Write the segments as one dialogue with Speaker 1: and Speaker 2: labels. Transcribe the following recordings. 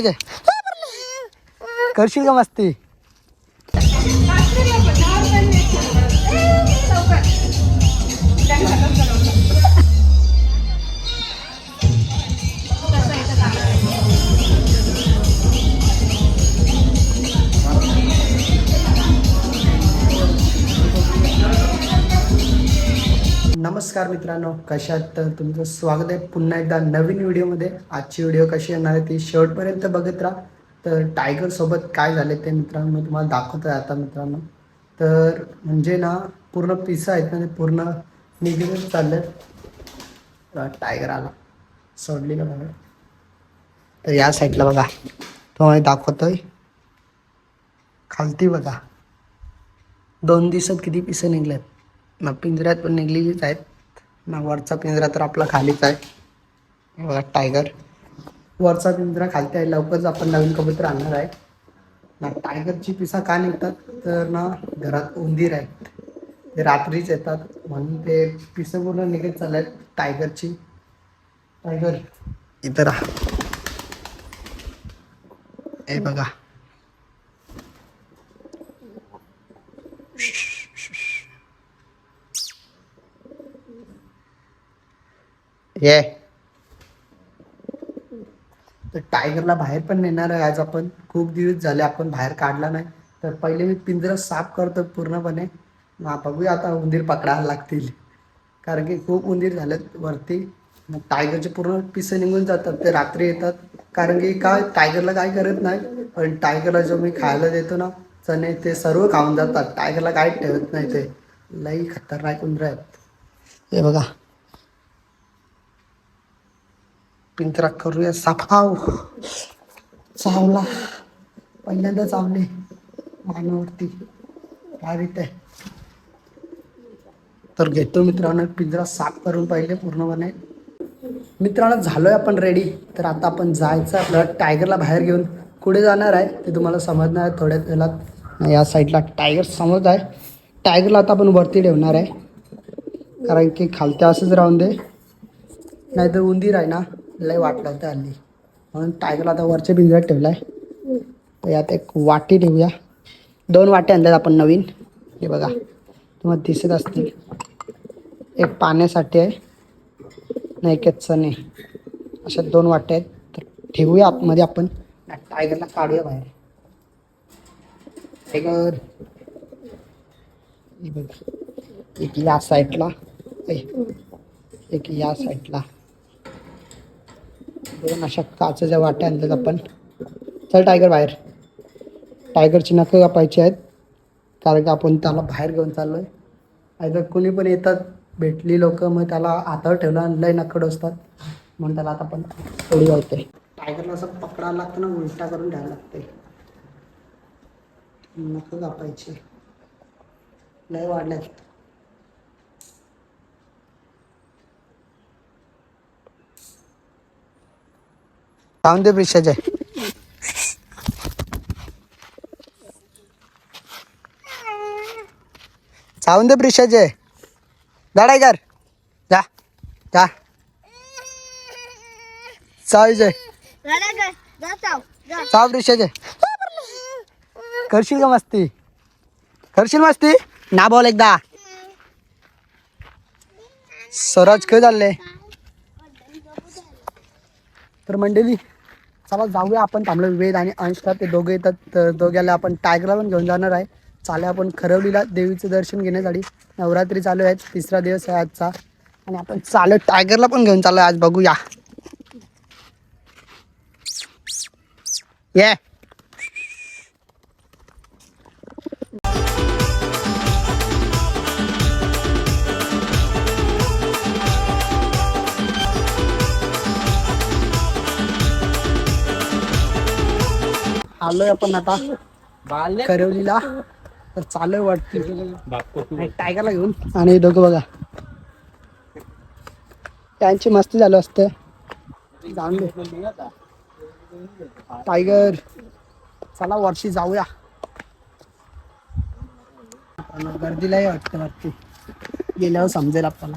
Speaker 1: जय करशील का मस्ती? नमस्कार मित्रांनो कशात तर तुमचं स्वागत आहे पुन्हा एकदा नवीन व्हिडिओमध्ये. आजची व्हिडिओ कशी येणार आहे ती शेवटपर्यंत बघत राहा. तर टायगर सोबत काय झाले ते मित्रांनो मी तुम्हाला दाखवतो आहे आता मित्रांनो. तर म्हणजे ना पूर्ण पिसा आहेत ना ते पूर्ण निघूनच चालले टायगर आला. सोडली ना बघा तर या साईडला बघा. तुम्हाला दाखवतोय. खालती बघा. दोन दिवसात किती पिसं निघल्यात ना पिंजऱ्यात पण निघलेलीच आहेत. ना वरचा पिंजरा तर आपला खालीच आहे. हे बघा टायगर वरचा पिंजरा खालती आहे. लवकरच आपण नवीन कबूतर आणणार आहे. ना टायगरची पिसा का निघतात? तर ना घरात उंदीर आहेत. ते रात्रीच येतात. म्हणून ते पिसं पूर्ण निघत चालले आहेत टायगरची टायगर इथं राहा. हे बघा. ये. तर टायगरला बाहेर पण नेणार आहे आज आपण. खूप दिवस झाले आपण बाहेर काढला नाही. तर पहिले मी पिंजरा साफ करतो पूर्णपणे. मग बघूया आता उंदीर पकडायला लागतील. कारण की खूप उंदीर झालेत वरती. मग टायगरचे पूर्ण पिसं निघून जातात. ते रात्री येतात. कारण की काय टायगरला काय करत नाही. पण टायगरला जो मी खायला देतो ना चणे ते सर्व खाऊन जातात. टायगरला काय ठेवत नाही ते. लई खतरनाक उंदर आहेत. हे बघा. पिंजरा करूया. साफाव. चावला. पहिल्यांदा चावले. मानावरती. काय आहे. तर घेतो मित्रांनो पिंजरा साफ करून पहिले पूर्णपणे. मित्रांनो झालोय आपण रेडी तर आता आपण जायचं आपल्याला टायगरला बाहेर घेऊन. कुठे जाणार आहे ते तुम्हाला समजणार आहे. थोड्याच वेळात या साईडला टायगर समज आहे. टायगरला आता आपण वरती ठेवणार आहे. कारण की खालत्या असंच राहून दे. नाहीतर उंदीर आहे ना. लय वाट होतं हल्ली. म्हणून टायगरला आता वरच्या पिंजऱ्यात ठेवला आहे तर यात एक वाटी ठेवूया दोन वाट्या आणल्यात आपण नवीन. हे बघा तुम्हाला दिसत असतील. एक पाण्यासाठी आहे नाही एक चणे. अशा दोन वाट्या आहेत. तर ठेवूया आतमध्ये आपण. टायगरला काढूया बाहेर. टायगर हे बघा. एक या साईडला एक या साईडला दोन अशा काचेच्या वाट्या आणतात आपण. चल टायगर बाहेर. टायगरची नखं कापायची आहेत कारण की आपण त्याला बाहेर घेऊन चाललो आहे नाहीतर कोणी पण येतात भेटली लोक मग त्याला हातावर ठेवलं आणि लय नखड असतात म्हणून त्याला आता आपण थोडी होते टायगरला असं पकडायला लागतं ना उलटा करून घ्यायला लागते नखं कापायची. लय वाढल्यात. जाऊन दे प्रिशाचे जाऊन दे प्रिशाचे लढाई कर. जा जा.
Speaker 2: जा चाव
Speaker 1: प्रिशाचे करशील का मस्ती? करशील मस्ती? ना बोल एकदा. स्वराज काय चालले. तर मंडळी चला जाऊया आपण थांबलो वेद आणि अंशला ते दोघे येतात तर दोघ्याला आपण टायगरला पण घेऊन जाणार आहे. चालू आपण खरवलीला देवीचं दर्शन घेण्यासाठी. नवरात्री चालू आहे. तिसरा दिवस आहे आजचा. आणि आपण चालू टायगरला पण घेऊन चालू आहे आज बघूया. ये. आलोय आपण आता. करवलीला. तर चालू वाटते. टायगरला घेऊन. आणि दोघं बघा. त्यांची मस्ती झालं असतं. टायगर. चला वर्षी जाऊया. गर्दीलाही वाटतं वाटते गेल्यावर समजेल आपल्याला.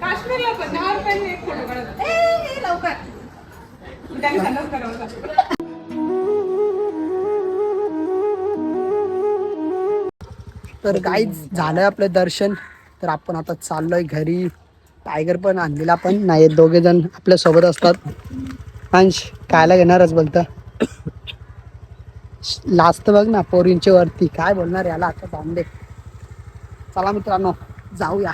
Speaker 3: काश्मीरला पण दहा एक फोटो काढत लवकर त्यांनी
Speaker 1: तर काहीच झालंय आपलं दर्शन. तर आपण आता चाललोय घरी. टायगर पण आणलेला पण. नाही दोघे जण आपल्यासोबत असतात. अंश खायला घेणारच बोलतं. लास्ट बघ ना पोरींच्या वरती. काय बोलणार याला आता बांधे चला मित्रांनो जाऊया.